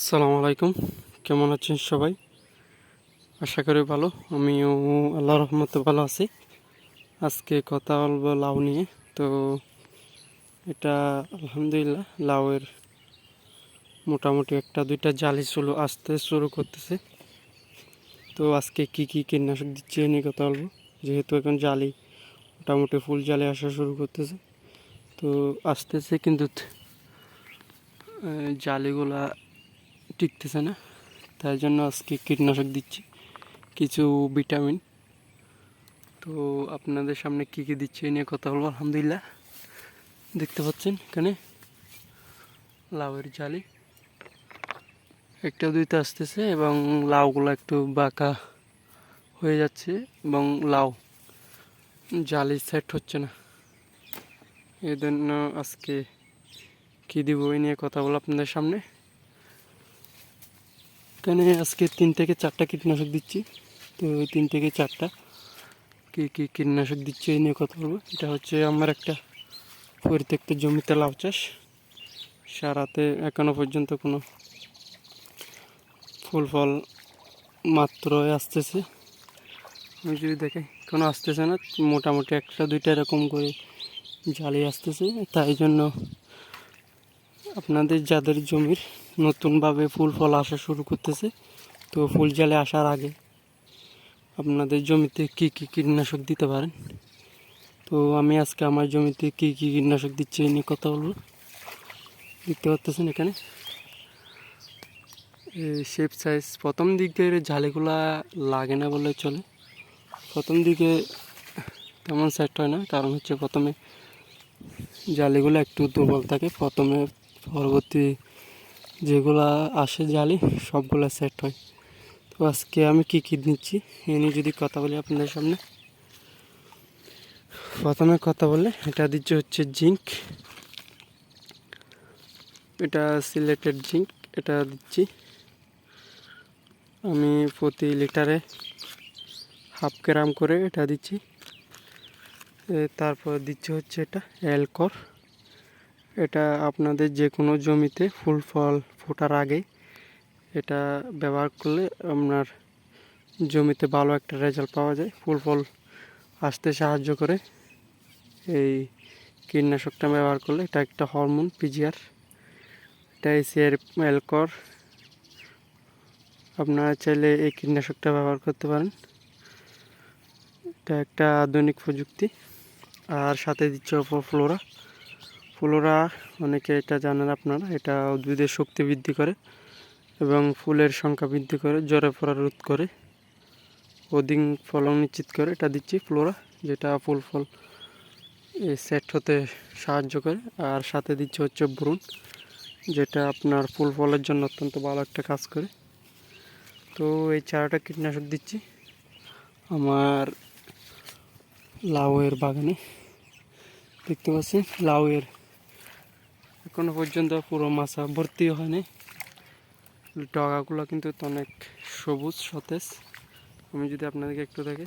আসসালামু আলাইকুম। কেমন আছেন সবাই? আশা করি ভালো। আমিও আল্লাহ রহমতে ভালো আছি। আজকে কথা বলব লাউ নিয়ে। তো এটা আলহামদুলিল্লাহ লাউয়ের মোটামুটি একটা দুইটা জালি শুরু আসতে শুরু করতেছে। তো আজকে কি কি কীটনাশক দিচ্ছে নিয়ে কথা বলব। যেহেতু এখন জালি, মোটামুটি ফুল জালি আসা শুরু করতেছে। তো আসতেছে কিন্তু জালিগুলা টিকতেছে না। তাই জন্য আজকে কীটনাশক দিচ্ছি। কিছু ভিটামিন। তো আপনাদের সামনে কি কী দিচ্ছে এই নিয়ে কথা বলব, আলহামদুলিল্লাহ। দেখতে পাচ্ছেন এখানে লাউয়ের জালি। একটা দুইটা আসতেছে এবং লাউগুলো একটু বাঁকা হয়ে যাচ্ছে এবং লাউ জালি সেট হচ্ছে না। এই আজকে কী দিব এই নিয়ে কথা বলো আপনাদের সামনে। এখানে আজকে তিন থেকে চারটা কীটনাশক দিচ্ছি। তো ওই তিন থেকে চারটা। কী কী কীটনাশক দিচ্ছি এই নিয়ে কথা বলব। এটা হচ্ছে আমার একটা পরিত্যক্ত জমিতে লাউ চাষ। সারাতে এখনও পর্যন্ত কোনো ফুল ফল মাত্র আসতেছে। আমি যদি দেখে, কোনো আসতেছে না। মোটামুটি একটা দুইটা এরকম করে জালি আসতেছে। তাই জন্য আপনাদের যাদের জমির নতুনভাবে ফুল ফল আসা শুরু করতেছে, তো ফুল জালে আসার আগে আপনাদের জমিতে কি কি কীটনাশক দিতে পারেন? তো আমি আজকে আমার জমিতে কি কি কীটনাশক দিচ্ছি এই নিয়ে কথা বলব। দেখতে পাচ্ছেন এখানে? শেপ সাইজ প্রথম দিকের জালেগুলা লাগে না বলে চলে। প্রথম দিকে তেমন সেট হয় না, কারণ হচ্ছে প্রথমে জালিগুলো একটু দুর্বল থাকে, প্রথমে পরবর্তী যেগুলা আসে জালি, সবগুলা সেট হয়। তো আজকে আমি কি কী নিচ্ছি এ নিয়ে যদি কথা বলি আপনাদের সামনে। প্রথমে কথা বলে, এটা দিচ্ছে হচ্ছে জিঙ্ক এটা সিলেটেড জিঙ্ক এটা দিচ্ছি। আমি প্রতি লিটারে হাফ গ্রাম করে এটা দিচ্ছি। তারপর দিচ্ছে হচ্ছে এটা অ্যালকর। এটা আপনাদের যে কোনো জমিতে ফুল ফল ফোটার আগে এটা ব্যবহার করলে আপনার জমিতে ভালো একটা রেজাল্ট পাওয়া যায়। ফুল ফল আসতে সাহায্য করে। এই কীটনাশকটা ব্যবহার করলে এটা একটা হরমোন পিজিআর এটা এসিআর অ্যালকর আপনারা চাইলে এই কীটনাশকটা ব্যবহার করতে পারেন। এটা একটা আধুনিক প্রযুক্তি। আর সাথে দিচ্ছে অপর ফ্লোরা ফ্লোরা, অনেকে এটা জানেন আপনারা, এটা উদ্ভিদের শক্তি বৃদ্ধি করে এবং ফুলের সংখ্যা বৃদ্ধি করে, জ্বরে পড়া রোধ করে, অধিক ফলন নিশ্চিত করে, এটা দিচ্ছি ফ্লোরা, যেটা ফুল ফল সেট হতে সাহায্য করে। আর সাথে দিচ্ছে হচ্ছে ব্রুন যেটা আপনার ফুল ফলের জন্য অত্যন্ত ভালো একটা কাজ করে। তো এই চারাটা কীটনাশক দিচ্ছি আমার লাউয়ের বাগানে। দেখতে পাচ্ছি লাউয়ের এখনও পর্যন্ত পুরো মাছা ভর্তি হয়নি। ডগাগুলো কিন্তু অনেক সবুজ, সতেজ। আমি যদি আপনাদেরকে একটু দেখে,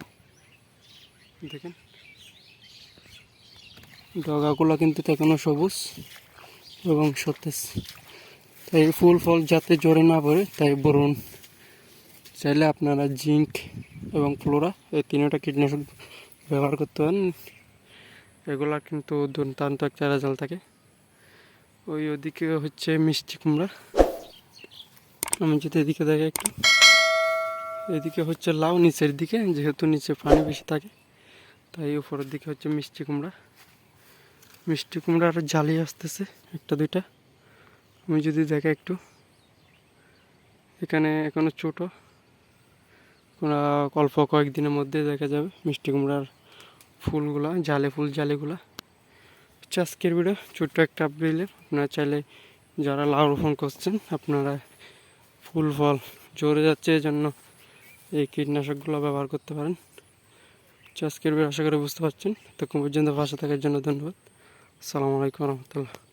দেখেন। ডগাগুলো কিন্তু এখনও সবুজ এবং সতেজ। তাই ফুল ফল যাতে জোরে না পড়ে, তাই বরুণ। চাইলে আপনারা জিঙ্ক এবং ফ্লোরা এই তিনটা কীটনাশক ব্যবহার করতে পারেন। এগুলা কিন্তু দুর্দান্ত একটা রেজাল্ট থাকে। ওই ওদিকে হচ্ছে মিষ্টি কুমড়া। আমি যদি এদিকে দেখে একটু। এদিকে হচ্ছে লাউ নিচের দিকে, যেহেতু নিচে পানি বেশি থাকে, তাই উপরের দিকে হচ্ছে মিষ্টি কুমড়া। মিষ্টি কুমড়া আরও জালি আসতেছে, একটা দুইটা। আমি যদি দেখে একটু। এখানে এখনও ছোটো। অল্প কয়েকদিনের মধ্যে দেখা যাবে মিষ্টি কুমড়ার ফুলগুলা, জালে ফুল, জালেগুলা। হচ্ছে আজকের ভিডিও ছোট্ট একটা আপডেট আপনারা চাইলে যারা লাউ রোপণ করছেন, আপনারা ফুল ফল জোরে যাচ্ছে এই জন্য এই কীটনাশকগুলো ব্যবহার করতে পারেন। আজকের ভিডিও আশা করে বুঝতে পারছেন। তখন পর্যন্ত ভাষা থাকার জন্য ধন্যবাদ। আসসালামু আলাইকুম রহমতুল্লাহ।